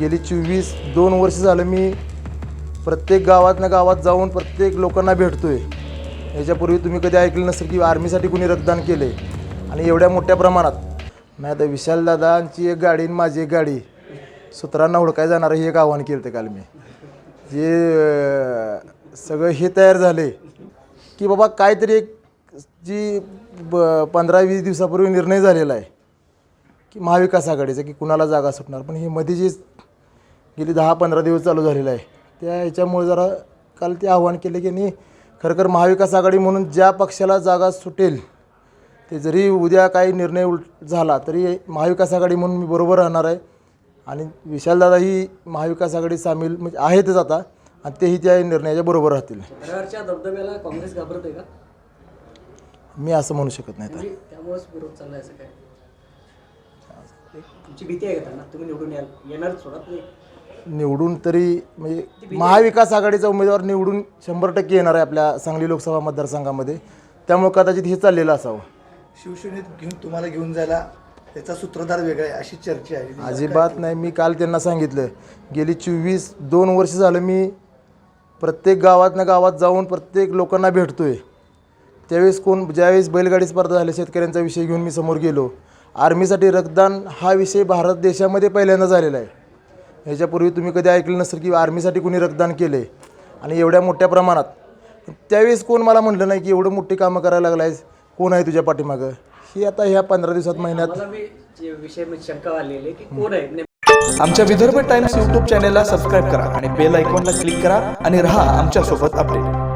गेली चोवीस दोन वर्ष झालं मी प्रत्येक गावातनं गावात जाऊन प्रत्येक लोकांना भेटतो आहे याच्यापूर्वी तुम्ही कधी ऐकलं नसेल की आर्मीसाठी कुणी रक्तदान केले आणि एवढ्या मोठ्या प्रमाणात. नाही आता विशालदादांची एक गाडी आणि माझी एक गाडी. सूत्रांना हुडकाय जाणार हे एक आव्हान केलं होतं काल मी. जे सगळं हे तयार झाले की बाबा काहीतरी एक जी ब पंधरा वीस दिवसापूर्वी निर्णय झालेला आहे की महाविकास आघाडीचा की कुणाला जागा सुटणार. पण हे मध्ये जे गेली दहा पंधरा दिवस चालू झालेलं आहे. त्या ह्याच्यामुळे जरा काल ते आव्हान केले की नाही खरं खरं महाविकास आघाडी म्हणून ज्या पक्षाला जागा सुटेल ते जरी उद्या काही निर्णय उलट झाला तरी महाविकास आघाडी म्हणून मी बरोबर राहणार आहे. आणि विशालदादा ही महाविकास आघाडीत सामील म्हणजे आहेतच आता आणि तेही त्या निर्णयाच्या बरोबर राहतील. दबदब्याला काँग्रेस घाबरते का? मी असं म्हणू शकत नाही. म्हणजे त्यामुळेच विरोध चाललाय असं काय? तुमची भीती आहे का त्यांना? तुम्ही निवडून याल. येणार सोडा तुम्ही निवडून तरी म्हणजे महाविकास आघाडीचा उमेदवार निवडून शंभर टक्के येणार आहे आपल्या सांगली लोकसभा मतदारसंघामध्ये. त्यामुळे कदाचित हे चाललेलं असावं. शिवसेनेत घेऊन तुम्हाला घेऊन जायला त्याचा सूत्रधार वेगळा आहे अशी चर्चा आहे. अजिबात नाही मी काल त्यांना सांगितलं गेली चोवीस दोन वर्ष झालं मी प्रत्येक गावातनं गावात जाऊन प्रत्येक लोकांना भेटतोय. त्यावेळेस कोण ज्यावेळेस बैलगाडी स्पर्धा झाल्या शेतकऱ्यांचा विषय घेऊन मी समोर गेलो. आर्मीसाठी रक्तदान हा विषय भारत देशामध्ये पहिल्यांदा झालेला आहे. ह्याच्यापूर्वी तुम्ही कधी ऐकलं नसेल की आर्मीसाठी कुणी रक्तदान केले आणि एवढ्या मोठ्या प्रमाणात. त्यावेळेस कोण मला म्हटलं नाही की एवढं मोठी कामं करायला लागलायस? कोण आहे तुझ्या पाठीमागं? ही आता ह्या पंधरा दिवसात महिन्यात आमच्या विदर्भ टाइम्स यूट्यूब चॅनेलला सबस्क्राईब करा आणि बेल आयकॉनला क्लिक करा आणि रहा आमच्यासोबत अपडेट